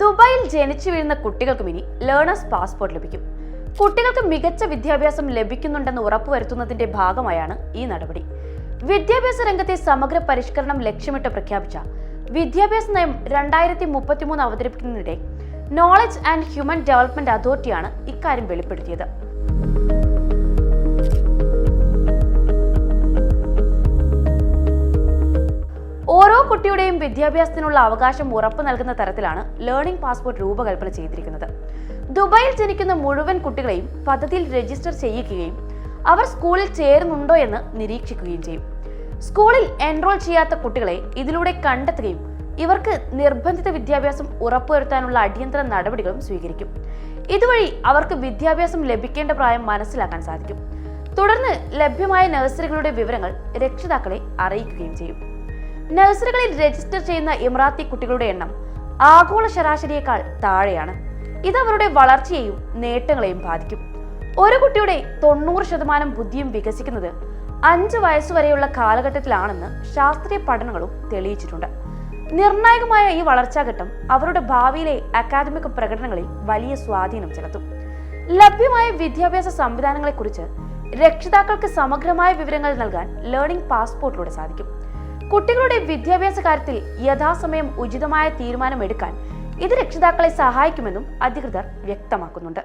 ദുബായിൽ ജനിച്ചു വീഴുന്ന കുട്ടികൾക്കും ഇനി ലേണേഴ്സ് പാസ്പോർട്ട് ലഭിക്കും. കുട്ടികൾക്ക് മികച്ച വിദ്യാഭ്യാസം ലഭിക്കുന്നുണ്ടെന്ന് ഉറപ്പുവരുത്തുന്നതിന്റെ ഭാഗമായാണ് ഈ നടപടി. വിദ്യാഭ്യാസ രംഗത്തെ സമഗ്ര പരിഷ്കരണം ലക്ഷ്യമിട്ട് പ്രഖ്യാപിച്ച വിദ്യാഭ്യാസ നയം രണ്ടായിരത്തി മുപ്പത്തിമൂന്ന് അവതരിപ്പിക്കുന്നതിനിടെ നോളജ് ആൻഡ് ഹ്യൂമൻ ഡെവലപ്മെന്റ് അതോറിറ്റിയാണ് ഇക്കാര്യം വെളിപ്പെടുത്തിയത്. കുട്ടിയുടെയും വിദ്യാഭ്യാസത്തിനുള്ള അവകാശം ഉറപ്പു നൽകുന്ന തരത്തിലാണ് ലേണിംഗ് പാസ്പോർട്ട് രൂപകൽപ്പന ചെയ്തിരിക്കുന്നത്. ദുബായിൽ ജനിക്കുന്ന മുഴുവൻ കുട്ടികളെയും പദ്ധതിയിൽ രജിസ്റ്റർ ചെയ്യിക്കുകയും അവർ സ്കൂളിൽ ചേരുന്നുണ്ടോ എന്ന് നിരീക്ഷിക്കുകയും ചെയ്യും. സ്കൂളിൽ എൻറോൾ ചെയ്യാത്ത കുട്ടികളെ ഇതിലൂടെ കണ്ടെത്തുകയും ഇവർക്ക് നിർബന്ധിത വിദ്യാഭ്യാസം ഉറപ്പുവരുത്താനുള്ള അടിയന്തര നടപടികളും സ്വീകരിക്കും. ഇതുവഴി അവർക്ക് വിദ്യാഭ്യാസം ലഭിക്കേണ്ട പ്രായം മനസ്സിലാക്കാൻ സാധിക്കും. തുടർന്ന് ലഭ്യമായ നഴ്സറികളുടെ വിവരങ്ങൾ രക്ഷിതാക്കളെ അറിയിക്കുകയും ചെയ്യും. നഴ്സറികളിൽ രജിസ്റ്റർ ചെയ്യുന്ന ഇമറാത്തി കുട്ടികളുടെ എണ്ണം ആഗോള ശരാശരിയേക്കാൾ താഴെയാണ്. ഇത് അവരുടെ വളർച്ചയെയും നേട്ടങ്ങളെയും ബാധിക്കും. ഒരു കുട്ടിയുടെ തൊണ്ണൂറ് ശതമാനം ബുദ്ധിയും വികസിക്കുന്നത് അഞ്ച് വയസ്സുവരെയുള്ള കാലഘട്ടത്തിലാണെന്ന് ശാസ്ത്രീയ പഠനങ്ങളും തെളിയിച്ചിട്ടുണ്ട്. നിർണായകമായ ഈ വളർച്ചാഘട്ടം അവരുടെ ഭാവിയിലെ അക്കാദമിക് പ്രകടനങ്ങളിൽ വലിയ സ്വാധീനം ചെലുത്തും. ലഭ്യമായ വിദ്യാഭ്യാസ സംവിധാനങ്ങളെക്കുറിച്ച് രക്ഷിതാക്കൾക്ക് സമഗ്രമായ വിവരങ്ങൾ നൽകാൻ ലേണിംഗ് പാസ്പോർട്ടിലൂടെ സാധിക്കും. കുട്ടികളുടെ വിദ്യാഭ്യാസ കാര്യത്തിൽ യഥാസമയം ഉചിതമായ തീരുമാനമെടുക്കാൻ ഇത് രക്ഷിതാക്കളെ സഹായിക്കുമെന്നും അധികൃതർ വ്യക്തമാക്കുന്നുണ്ട്.